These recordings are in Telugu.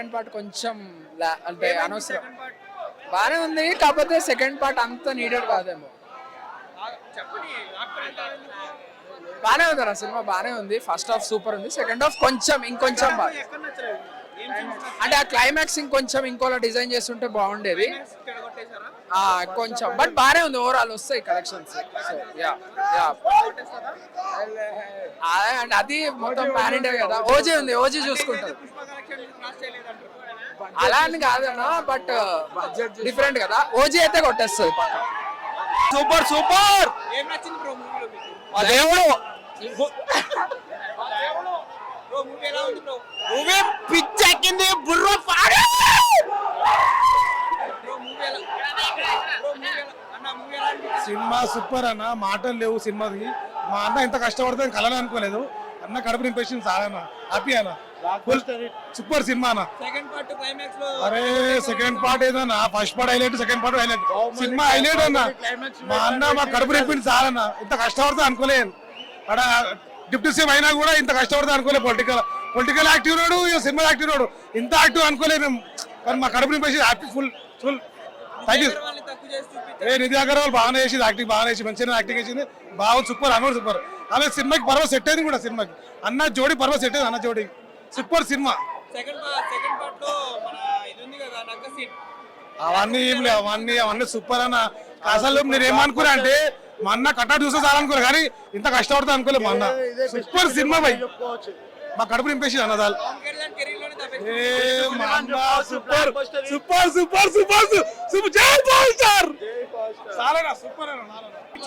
సెకండ్ పార్ట్ కొంచెం అంటే అనవసరం. బాగానే ఉంది కాకపోతే సెకండ్ పార్ట్ అంత నీడెడ్ కాదేమో. బాగానే ఉంది సినిమా బాగానే ఉంది. ఫస్ట్ హాఫ్ సూపర్ ఉంది. సెకండ్ హాఫ్ కొంచెం ఇంకొంచెం బాగా. అంటే ఆ క్లైమాక్స్ ఇంకొంచెం ఇంకోలా డిజైన్ చేస్తుంటే బాగుండేది. ఆ కొంచెం. బట్ బాగానే ఉంది ఓవరాల్ వస్తాయి collections so yeah yeah and అది మొత్తం పాన్ ఇండియా కదా. ఓజీ ఉంది ఓజీ చూసుకుంటారు. అలా అని కాదన్నా బట్ డిఫరెంట్ కదా. ఓజీ అయితే కొట్టేస్తుంది సూపర్ సూపర్! దేవుడు బ్రో మూవీ పిచ్చెక్కింది బుర్ర పాడు! సినిమా సూపర్ అన్న మాటలు లేవు సినిమాకి మా అన్న ఇంత కష్టపడితే కలని అనుకోలేదు. అన్న కడుపు నింపేసింది చాలా అన్న. హ్యాపీ అన్న. సూపర్ సినిమా అన్న సెకండ్ పార్ట్ క్లైమాక్స్లో అరే సెకండ్ పార్ట్ ఏదన్నా? First part highlight second part highlight cinema highlight అన్న. మా అన్న మా కడుపు నింపింది చాలా అన్న ఇంత కష్టపడితే అనుకోలేదు అక్కడ డిప్యూటీ సీఎం అయినా కూడా ఇంత కష్టపడితే అనుకోలేదు. పొలిటికల్ పొలిటికల్ యాక్టివ్ ఉన్నాడు ఇక సినిమా యాక్టివ్ ఉన్నాడు. ఇంత యాక్టివ్ అనుకోలేదు మేము. కానీ మా కడుపు నింపేసి happy full full thank you ఏ నిధి అగర్వాల్ బాగానే చేసింది యాక్టింగ్ బాగానే చేసి మంచిగా యాక్టింగ్ చేసింది. బాగుంది సూపర్ అన్న సూపర్ అదే సినిమాకి పర్వ సెట్ అయింది కూడా సినిమాకి. అన్న జోడి పర్వ సెట్ అయింది అన్న జోడి. Super cinema. సెకండ్ సెకండ్ పార్ట్లో మన ఇది ఉంది కదా నక్క సీన్. అవన్నీ ఏం లేవు అవన్నీ అవన్నీ సూపర్ అన్న. అసలు నేను ఏమనుకున్నా అంటే మా అన్న కట్టాడు చూస్తే చాలనుకోలే కానీ ఇంత కష్టపడతా అనుకోలే మా అన్న. Super cinema bye. మా కడుపు నింపేసి అన్న super super super. Super super జై స్టార్ చాలా సూపర్.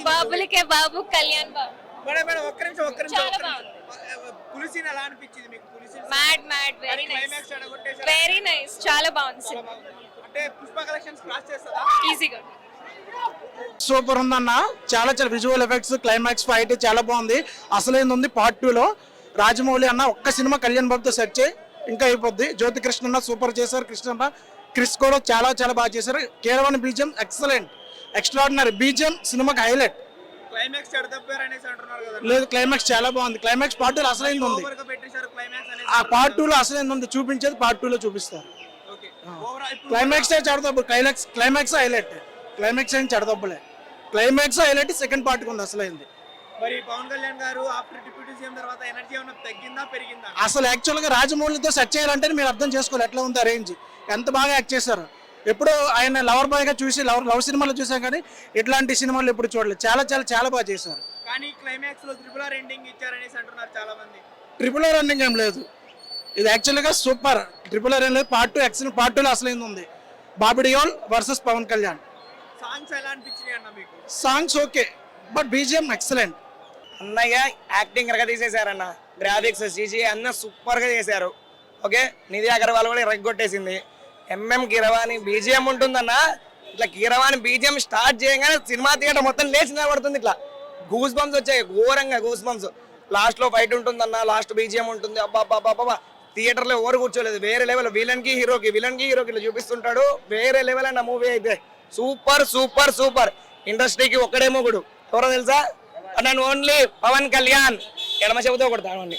బాబులకే బాబు కళ్యాణ్ బాబు. మేడం మేడం ఒక్క నిమిషం ఒక్క నిమిషం చాలా ఒక్క నిమిషం. పులిస్ సీన్ ఎలా అనిపించింది మీకు? Mad mad very nice very nice చాలా బాగుంది సినిమా. అంటే పుష్ప కలెక్షన్స్ క్రాస్ చేస్తుందా ఈజీగా సూపర్ ఉందన్న. చాలా చాలా విజువల్ ఎఫెక్ట్స్ క్లైమాక్స్ ఫైట్ చాలా బాగుంది. అసలైంది ఉంది పార్ట్ టూలో రాజమౌళి అన్న ఒక్క సినిమా కళ్యాణ్ బాబుతో సెట్ చేయి ఇంకా అయిపోద్ది. జ్యోతి కృష్ణ అన్న సూపర్ చేశారు. కృష్ణ అన్న క్రిస్ కూడా చాలా చాలా బాగా చేశారు. కేరళ బీజం ఎక్సలెంట్ ఎక్స్ట్రాడినరీ బీజం సినిమాకి హైలైట్ లేదు క్లైమాక్స్ చాలా బాగుంది. క్లైమాక్స్ పార్ట్ టూలో అసలైంది ఉంది ఓవర్గా పెట్టేశారు క్లైమాక్స్ అనేసి ఆ పార్ట్ టూలో అసలైంది ఉంది చూపించేది పార్ట్ టూలో చూపిస్తారు. క్లైమాక్స్ చెడదబ్బు క్లైమాక్స్ క్లైమాక్స్ హైలైట్ క్లైమాక్స్ ఏం చెడదబ్బులే. క్లైమాక్స్ హైలైట్ సెకండ్ పార్ట్ ఉంది అసలైంది మరి పవన్ కళ్యాణ్ గారు ఆఫ్టర్ డిప్యూటీ సీఎం తర్వాత ఎనర్జీ ఏమైనా తగ్గిందా పెరిగిందా? అసలు యాక్చువల్గా రాజమౌళితో సెట్ చేయాలంటే మీరు అర్థం చేసుకోవాలి ఎట్లా ఉంది రేంజ్ ఎంత బాగా యాక్ట్ చేశారు. ఎప్పుడు ఆయన లవర్ బాయ్గా చూసి లవ్ లవ్ సినిమాలో చూసాం కానీ ఇట్లాంటి సినిమాలు ఎప్పుడు చూడలేదు. చాలా చాలా చాలా బాగా చేశారు. కానీ క్లైమాక్స్లో త్రిపుల ఎండింగ్ ఇచ్చారనేసి అంటున్నారు చాలా మంది ట్రిపుల్ ఆర్ రన్నింగ్ ఏం లేదు. ఇది యాక్చువల్గా సూపర్ ట్రిపుల్ ఆర్ లేదు పార్ట్ టూ యాక్షన్ పార్ట్ టూలో అసలైంది ఉంది? బాబిడియోల్ వర్సెస్ పవన్ కళ్యాణ్ సాంగ్స్ ఎలా అనిపించినాయి అన్న మీకు? Songs okay but BGM excellent అన్నయ్య యాక్టింగ్ రగ తీసేశారన్న. గ్రాఫిక్స్ సీజీ అన్న సూపర్గా చేశారు ఓకే నిధి అగర్వాల్ కూడా రెగ్గొట్టేసింది. ఎంఎం కీరవాణి బీజిఎం ఉంటుందన్న. ఇట్లా కీరవాణి బీజిఎం స్టార్ట్ చేయగానే సినిమా థియేటర్ మొత్తం లేచి నిలబడుతుంది ఇట్లా. గూస్ బంప్స్ వచ్చాయి ఘోరంగా గూస్ బంప్స్ లాస్ట్లో ఫైట్ ఉంటుందన్న లాస్ట్ బీజిఎం ఉంటుంది. అబ్బా అబ్బా అబ్బా. థియేటర్లో ఎవరు కూర్చోలేదు. వేరే లెవెల్ విలన్కి హీరోకి విలన్కి హీరోకి ఇట్లా చూపిస్తుంటాడు. వేరే లెవెల్ అన్న మూవీ అయితే. సూపర్ సూపర్ సూపర్ ఇండస్ట్రీకి ఒక్కడే మొగుడు. ఎవరో తెలుసా? నన్ను ఓన్లీ పవన్ కళ్యాణ్. ఎడమ చెబుతూ కొడతాను అన్ని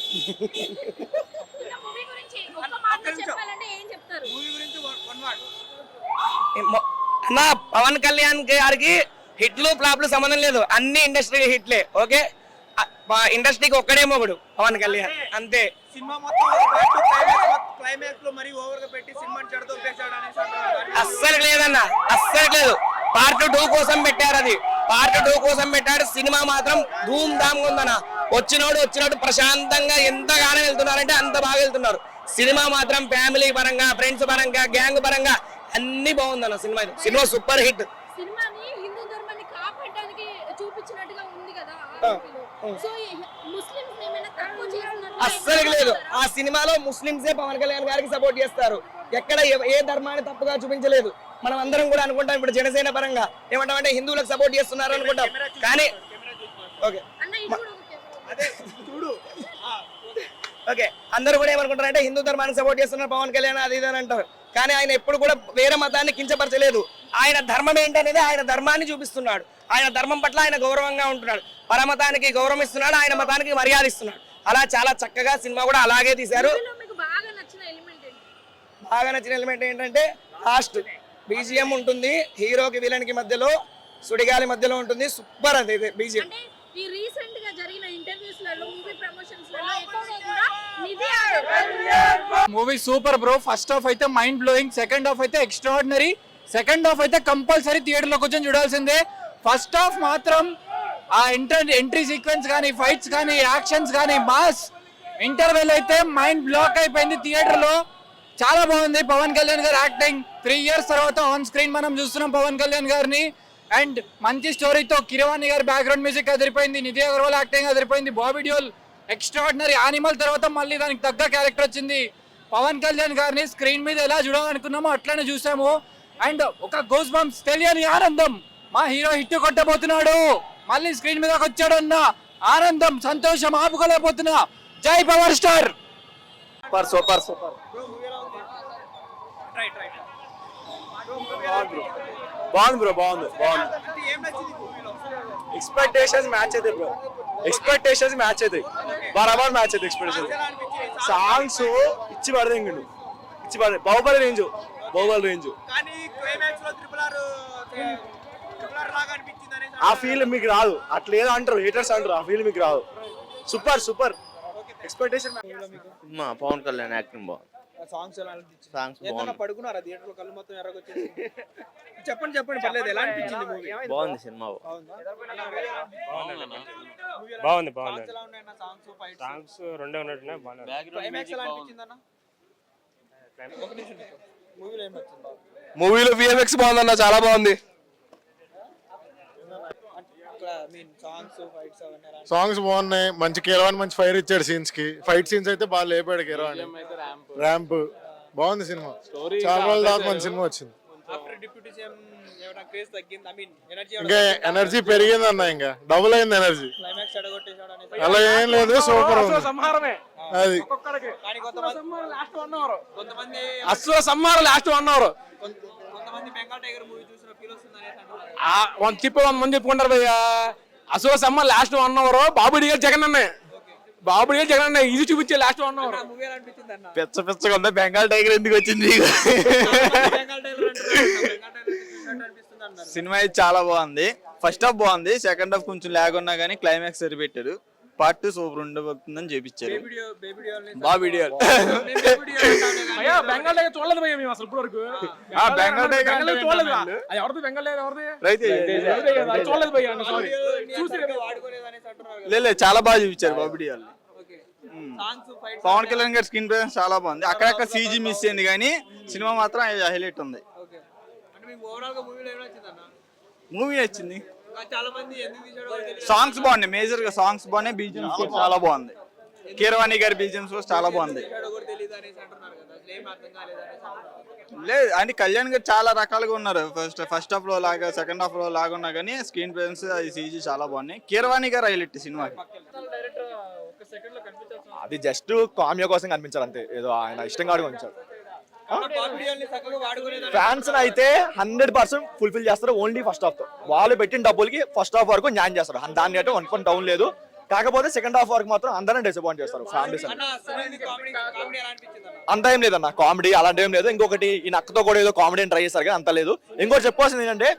అన్న పవన్ కళ్యాణ్ గారికి హిట్లు ఫ్లాప్లు సంబంధం లేదు. అన్ని ఇండస్ట్రీ హిట్లే. ఓకే? ఇండస్ట్రీకి ఒక్కడే మొగుడు పవన్ కళ్యాణ్. అంతే. సినిమా మొత్తం క్లైమాక్స్ క్లైమాక్స్లో మరీ ఓవర్గా పెట్టి సినిమాని చెడదొప్పేశాడు అనేసి అంటున్నారు. అస్సలు లేదన్న అస్సలు లేదు. పార్ట్ టూ కోసం పెట్టారు అది. పార్ట్ టూ కోసం పెట్టాడు సినిమా మాత్రం ధూమ్ ధామ్ ఉందన్న. వచ్చినోడు వచ్చినట్టు ప్రశాంతంగా ఎంతగానో వెళ్తున్నారంటే అంత బాగా వెళ్తున్నారు. సినిమా మాత్రం ఫ్యామిలీ పరంగా ఫ్రెండ్స్ పరంగా గ్యాంగ్ పరంగా అన్ని బాగుందన్న సినిమా ఇది. సినిమా సూపర్ హిట్ సినిమాని హిందూ ధర్మాన్ని కాపాడడానికి చూపించినట్టుగా ఉంది కదా. చేస్తున్నారు? అస్సలు లేదు. ఆ సినిమాలో ముస్లింసే పవన్ కళ్యాణ్ గారికి సపోర్ట్ చేస్తారు. ఎక్కడ ఏ ధర్మాన్ని తప్పుగా చూపించలేదు. మనం అందరం కూడా అనుకుంటాం ఇప్పుడు జనసేన పరంగా. ఏమంటామంటే హిందువులకు సపోర్ట్ చేస్తున్నారు అనుకుంటాం. కానీ ఓకే. ఓకే. అందరూ కూడా ఏమనుకుంటారంటే హిందూ ధర్మానికి సపోర్ట్ చేస్తున్నారు పవన్ కళ్యాణ్ అది ఇది అని అంటారు. కానీ ఆయన ఎప్పుడు కూడా వేరే మతాన్ని కించపరచలేదు. ఆయన ధర్మం ఏంటనేది ఆయన ధర్మాన్ని చూపిస్తున్నాడు. ఆయన ధర్మం పట్ల ఆయన గౌరవంగా ఉంటున్నాడు. పరమతానికి గౌరవం ఇస్తున్నాడు ఆయన మతానికి మర్యాద ఇస్తున్నాడు అలా చాలా చక్కగా సినిమా కూడా అలాగే తీశారు. బాగా నచ్చిన ఎలిమెంట్ ఏంటి? బాగా నచ్చిన ఎలిమెంట్ ఏంటంటే లాస్ట్ బీజిఎం ఉంటుంది హీరోకి విలన్కి మధ్యలో సుడిగాలి మధ్యలో ఉంటుంది సూపర్ అది ఇది బీజిఎం అంటే ఈ రీసెంట్గా జరిగిన ఇంటర్వ్యూస్లలో మూవీ ప్రమోషన్స్లలో ఎక్కువగా కూడా నిధి ఆడతారు movie super bro first half అయితే మైండ్ బ్లోయింగ్ సెకండ్ హాఫ్ అయితే ఎక్స్ట్రాడినరీ సెకండ్ హాఫ్ అయితే కంపల్సరీ థియేటర్లో కూర్చొని చూడాల్సిందే. ఫస్ట్ హాఫ్ మాత్రం ఆ ఎంటర్ ఎంట్రీ సీక్వెన్స్ కానీ ఫైట్స్ కానీ యాక్షన్స్ కానీ మాస్ ఇంటర్వెల్ అయితే మైండ్ బ్లాక్ అయిపోయింది థియేటర్లో చాలా బాగుంది పవన్ కళ్యాణ్ గారి యాక్టింగ్ త్రీ ఇయర్స్ తర్వాత ఆన్ స్క్రీన్ మనం చూస్తున్నాం పవన్ కళ్యాణ్ గారిని. అండ్ మంచి స్టోరీతో కిరవాణి గారి బ్యాక్గ్రౌండ్ మ్యూజిక్ అదిరిపోయింది నిధి అగర్వాల్ యాక్టింగ్ అదిరిపోయింది బాబీ డియోల్ ఎక్స్ట్రాడినరీ యానిమల్ తర్వాత మళ్ళీ దానికి తగ్గ క్యారెక్టర్ వచ్చింది. పవన్ కళ్యాణ్ గారిని స్క్రీన్ మీద ఎలా చూడాలనుకున్నామో అట్లనే చూసాము. అండ్ ఒక గోస్ బంప్స్ తెలియని ఆనందం మా హీరో హిట్ కొట్టబోతున్నాడు. మళ్ళీ స్క్రీన్ మీదకి వచ్చాడు అన్న ఆనందం సంతోషం ఆపుకోలేకపోతున్నా జై power star. Super super super. Right right బాగుంది బ్రో బాగుంది బాగుంది. ఎక్స్పెక్టేషన్స్ మ్యాచ్ అయితే బ్రో. ఎక్స్పెక్టేషన్స్ మ్యాచ్ అయితే. బరాబర్ మ్యాచ్ అయితే ఎక్స్పెక్టేషన్ సాంగ్స్ ఇచ్చి పడదింగిండు ఇచ్చి పడ బాహుబలి రేంజ్ బాహుబలి రేంజ్ కానీ లో ఆ ఫీల్ మీకు రాదు. అట్లా ఏదో అంటారు హీటర్స్ అంటారు ఆ ఫీల్ మీకు రాదు. Super super. ఎక్స్పెక్టేషన్ మా పవన్ కళ్యాణ్ యాక్టింగ్ బాగుంది. సాంగ్స్ ఎలా సాంగ్స్ ఏదైనా పడుకున్నారా? థియేటర్లో కళ్ళు మొత్తం ఎర్రగొచ్చేసి చెప్పండి చెప్పండి పర్లేదు. ఎలా అనిపించింది మూవీ బాగుంది సినిమా. బాగుంది? బాగుంది సాంగ్స్ రెండే ఉన్నట్టున్నాయి బాగున్నాయి. మూవీలో బాగుందన్న చాలా బాగుంది. సాంగ్స్ బాగున్నాయి. మంచి కీరవాణి మంచి ఫైర్ ఇచ్చాడు సీన్స్కి. ఫైట్ సీన్స్ అయితే బాగా లేపాడు కీరవాణి. ర్యాంప్ బాగుంది సినిమా. చాలా రోజుల దాకా మంచి సినిమా వచ్చింది. ఆఫ్టర్ డిప్యూటీ సీఎం ఏమైనా క్రేజ్ తగ్గింది? ఐ మీన్ ఎనర్జీ ఇంకా ఎనర్జీ పెరిగింది అన్న ఇంకా. డబుల్ అయింది ఎనర్జీ అలా ఏం లేదు సూపర్ అది. కానీ కొంతమంది లాస్ట్ వన్ అవర్ వన్ వంద మంది చెప్పుకుంటారు భయ్య. అశ్వ సమ్మ లాస్ట్ వన్ అవర్ బాబు డిగల్ జగన్ అన్నే. బాబు డిగల్ జగన్ అన్న ఇది చూపించే లాస్ట్ వన్ అవర్ పెచ్చ పెచ్చగా ఉందా. బెంగాల్ టైగర్ ఎందుకు వచ్చింది? సినిమా అయితే చాలా బాగుంది. ఫస్ట్ హాఫ్ బాగుంది. సెకండ్ హాఫ్ కొంచెం లాగ్ ఉన్నా కానీ క్లైమాక్స్ సరిపెట్టారు. పార్ట్ టూ సూపర్ ఉండబోతుందని చూపించారు. బేబీ డియో బేబీ డియో బా వీడియో నేను బేబీ డియో అంటాను కానీ అయ్యా బెంగాల్ దగ్గర చూడలేదు భయ్య మేము అసలు ఇప్పుడు వరకు బెంగాల్ టైగర్ బెంగాల్ అంటే చూడలేదు. అది ఎవరిది? బెంగాల్ దగ్గర ఎవరిది? రైతే. ఎవరిది? కదా? అది చూడలేదు భయ్య సారీ చూసి వాడుకోలేదు అనేసి అంటున్నారు కదా. లేదు లేదు, చాలా బాగా చూపించారు Bobby డియోల్ని okay. Songs fights Pawan Kalyan గారి స్క్రీన్ ప్రెజెన్స్ చాలా బాగుంది. అక్కడక్కడ సీజీ మిస్ అయింది కానీ సినిమా మాత్రం హైలైట్ ఉంది. ఓకే. అంటే మీకు ఓవరాల్గా మూవీలో ఏం నచ్చింది. సాంగ్స్ బాగున్నాయి. మేజర్గా సాంగ్స్ బాగున్నాయి. బీజిఎమ్స్ కూడా చాలా బాగుంది. కీరవాణి గారి బీజిఎమ్స్ కూడా చాలా బాగుంది. లేదు అంటే కళ్యాణ్ గారు చాలా రకాలుగా ఉన్నారు. ఫస్ట్ ఫస్ట్ హాఫ్లో లాగా సెకండ్ హాఫ్లో లాగా ఉన్నా కానీ స్క్రీన్ ప్రెజెన్స్ అది సీజీ చాలా బాగున్నాయి. కీరవాణి గారు హైలైట్ సినిమాకి. అది జస్ట్ కామ్యా కోసం కనిపించారు అంతే. ఏదో ఆయన ఇష్టంగా ఆడుకొని ఫ్యాన్స్ అయితే హండ్రెడ్ పర్సెంట్ ఫుల్ఫిల్ చేస్తారు ఓన్లీ ఫస్ట్ హాఫ్తో. వాళ్ళు పెట్టిన డబ్బులకి ఫస్ట్ హాఫ్ వరకు న్యాయం చేస్తారు. దాన్ని అయితే వన్ పాయింట్ డౌన్ లేదు. కాకపోతే సెకండ్ హాఫ్ వరకు మాత్రం అందరినీ డిసప్పాయింట్ చేస్తారు ఫ్యామిలీస్ అంత ఏం లేదన్న. కామెడీ అలాంటి ఏం లేదు. ఇంకొకటి ఈ నక్కతో కూడా ఏదో కామెడీ ట్రై చేస్తారు కానీ అంత లేదు. ఇంకోటి చెప్పాల్సింది ఏంటంటే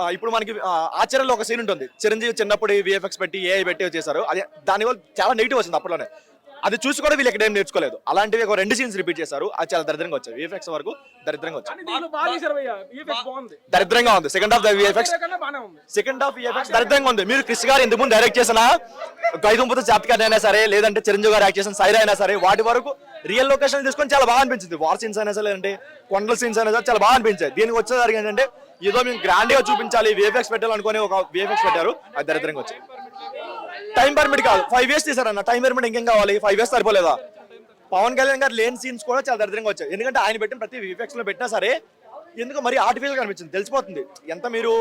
ఆ, ఇప్పుడు మనకి ఆచరణలో ఒక సీన్ ఉంటుంది. చిరంజీవి చిన్నప్పుడు విఎఫ్ఎక్స్ పెట్టి ఏఐ పెట్టి చేశారు. అది దానివల్ల చాలా నెగిటివ్ వచ్చింది అప్పట్లోనే. అది చూసి కూడా వీళ్ళు ఎక్కడ ఏం నేర్చుకోలేదు. అలాంటివి ఒక రెండు సీన్స్ రిపీట్ చేశారు. అది చాలా దరిద్రంగా వచ్చాయి. విఎఫ్ఎక్స్ వరకు దరిద్రంగా వచ్చాయి. దరిద్రంగా ఉంది. Second half the VFX second half VFX దరిద్రంగా ఉంది. మీరు క్రిష్ గారు ఇంతకు ముందు డైరెక్ట్ చేసిన గైదుంపత జాతకాన్ని అయినా సరే లేదంటే చిరంజీవి గారు యాక్ట్ చేసిన సైరా అయినా సరే వాటి వరకు రియల్ లొకేషన్ తీసుకొని చాలా బాగా అనిపించింది. వార్ సీన్స్ అయినా సరే లేదంటే కొండల సీన్స్ అయినా సరే చాలా బాగా అనిపించాయి. దీనికి వచ్చేసరికి ఏంటంటే ఏదో మేము గ్రాండ్గా చూపించాలి విఎఫ్ఎక్స్ పెట్టాలనుకుని ఒక విఎఫ్ఎక్స్ పెట్టారు. అది దరిద్రంగా వచ్చాయి. టైం పర్మిట్ కాదు. ఫైవ్ ఇయర్స్ తీసారన్న టైం పర్మిట్ ఇంకేం కావాలి? ఫైవ్ ఇయర్స్ సరిపోలేదా? పవన్ కళ్యాణ్ గారు లేని సీన్స్ కూడా చాలా దరిద్రంగా వచ్చాయి. ఎందుకంటే ఆయన పెట్టిన ప్రతి విఫెక్స్లో పెట్టినా సరే ఎందుకు మరి ఆర్టిఫిషియల్ కనిపించింది తెలిసిపోతుంది. ఎంత మీరు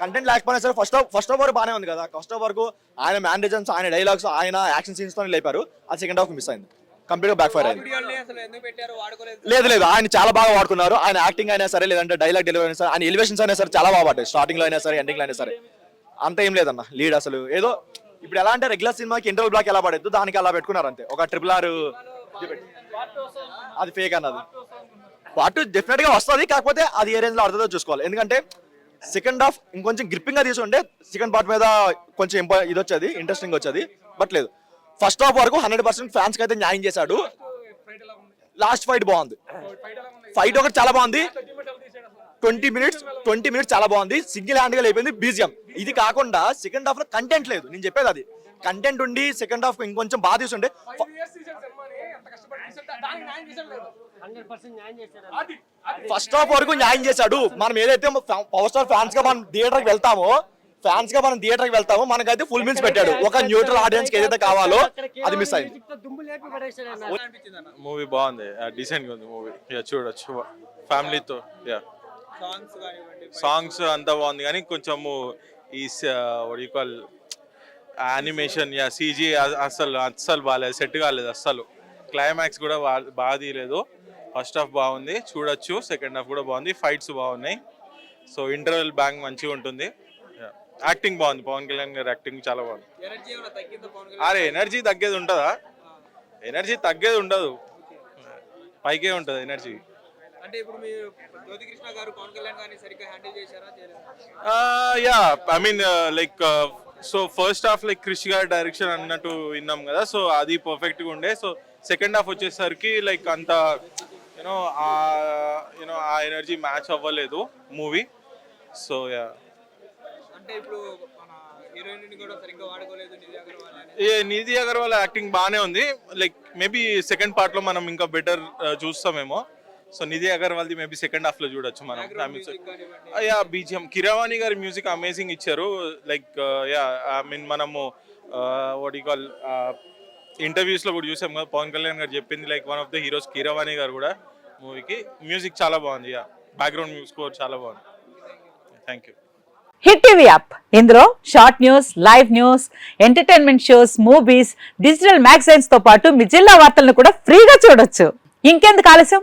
కంటెంట్ లేకపోయినా సరే ఫస్ట్ ఫస్ట్ ఆఫ్ వరకు బాగానే ఉంది కదా. ఫస్ట్ ఆఫ్ వరకు ఆయన మ్యానేజర్స్ ఆయన డైలాగ్స్ ఆయన యాక్షన్ సీన్స్తో లేపారు. ఆ సెకండ్ హాఫ్ మిస్ అయింది. కంప్లీట్గా బ్యాక్ ఫైర్ అయింది. పెట్టారు లేదు లేదు. ఆయన చాలా బాగా వాడుకున్నారు. ఆయన యాక్టింగ్ అయినా సరే లేదంటే డైలాగ్ డెలివరీ అయినా సరే ఆయన ఎలివేషన్స్ అయినా సరే చాలా బాగా పడ్డాయి స్టార్టింగ్లో అయినా సరే ఎండింగ్లో అయినా సరే. అంత ఏం లేదన్న. లీడ్ అసలు. ఏదో ఇప్పుడు ఎలా అంటే రెగ్యులర్ సినిమాకి ఇంటర్వల్ బ్లాక్ ఎలా పడద్దు దానికి అలా పెట్టుకున్నారు అంతే. ఒక ట్రిపుల్ ఆర్ అది ఫేక్ అన్నది. పార్ట్ డెఫినెట్గా వస్తుంది కాకపోతే అది ఏ రేంజ్లో అర్థం చూసుకోవాలి. ఎందుకంటే సెకండ్ హాఫ్ ఇంకొంచెం గ్రిప్పింగ్గా తీసుకుంటే సెకండ్ పార్ట్ మీద కొంచెం ఇది వచ్చేది ఇంట్రెస్టింగ్ వచ్చేది బట్ లేదు. ఫస్ట్ హాఫ్ వరకు హండ్రెడ్ పర్సెంట్ ఫ్యాన్స్కి అయితే న్యాయం చేశాడు. లాస్ట్ ఫైట్ బాగుంది. ఫైట్ ఒకటి చాలా బాగుంది. ట్వంటీ మినిట్స్ ట్వంటీ మినిట్స్ చాలా బాగుంది. సింగిల్ హ్యాండ్గా అయిపోయింది బీజియం. ఇది కాకుండా సెకండ్ హాఫ్లో కంటెంట్ లేదు. నేను చెప్పేది అది. కంటెంట్ ఉండి సెకండ్ హాఫ్ ఇంకొంచెం బాగా తీసుంటే ఫస్ట్ హాఫ్ వరకు న్యాయం చేశాడు. మనం ఏదైతే పవర్ స్టార్ ఫ్యాన్స్గా మనం థియేటర్కి వెళ్తామో ఫ్యాన్స్గా మనం థియేటర్కి వెళ్తామో మనకైతే ఫుల్ మీల్స్ పెట్టాడు. ఒక న్యూట్రల్ ఆడియన్స్కి ఏదైతే కావాలో అది మిస్ అయింది. మూవీ బాగుంది. డీసెంట్గా ఉంది మూవీ. చూడొచ్చు ఫ్యామిలీతో యా. సాంగ్స్ అంతా బాగుంది కానీ కొంచెము ఈ కాల్ యానిమేషన్ యా సీజీ అస్సలు అస్సలు బాగాలేదు సెట్ కాలేదు అస్సలు. క్లైమాక్స్ కూడా బా- బాగా తీయలేదు. ఫస్ట్ హాఫ్ బాగుంది చూడొచ్చు. సెకండ్ హాఫ్ కూడా బాగుంది ఫైట్స్ బాగున్నాయి. సో ఇంటర్వెల్ బ్యాంక్ మంచిగా ఉంటుంది. యాక్టింగ్ బాగుంది పవన్ కళ్యాణ్ గారి యాక్టింగ్ చాలా బాగుంది. అరే ఎనర్జీ తగ్గేది ఉంటుందా? ఎనర్జీ తగ్గేది ఉండదు. పైకే ఉంటుంది ఎనర్జీ అంటే ఇప్పుడు మీరు గారు పవన్ కళ్యాణ్ గారిని సరిగ్గా హ్యాండిల్ చేశారా? Yeah. I mean like so first half like Krish గారి డైరెక్షన్ అన్నట్టు విన్నాం కదా సో అది పర్ఫెక్ట్గా ఉండే. సో సెకండ్ హాఫ్ వచ్చేసరికి లైక్ అంత you know uh you know uh energy match అవ్వలేదు మూవీ సో యా అంటే ఇప్పుడు నిధి అగర్వాల్ నిధి యాక్టింగ్ బాగానే ఉంది. లైక్ మేబీ సెకండ్ పార్ట్లో మనం ఇంకా బెటర్ చూస్తామేమో. సో నిధి అగర్వాల్ది మేబీ సెకండ్ హాఫ్లో చూడొచ్చు మనం. మ్యూజిక్ యా బీజిఎం కిరవాణి గారి మ్యూజిక్ అమేజింగ్ ఇచ్చారు. లైక్ యా ఐ మీన్ మనము వాట్ కాల్ ఇంటర్వ్యూస్లో కూడా చూసాం కదా పవన్ కళ్యాణ్ గారు చెప్పింది like one of the heroes Keeravani గారు కూడా మూవీకి మ్యూజిక్ చాలా బాగుంది యా బ్యాక్గ్రౌండ్ స్కోర్ చాలా బాగుంది. Thank you hit TV app ఇందులో short news live news entertainment shows movies digital మ్యాగజైన్స్తో పాటు మీ జిల్లా వార్తలను కూడా ఫ్రీగా చూడొచ్చు. ఇంకెందుకు ఆలస్యం?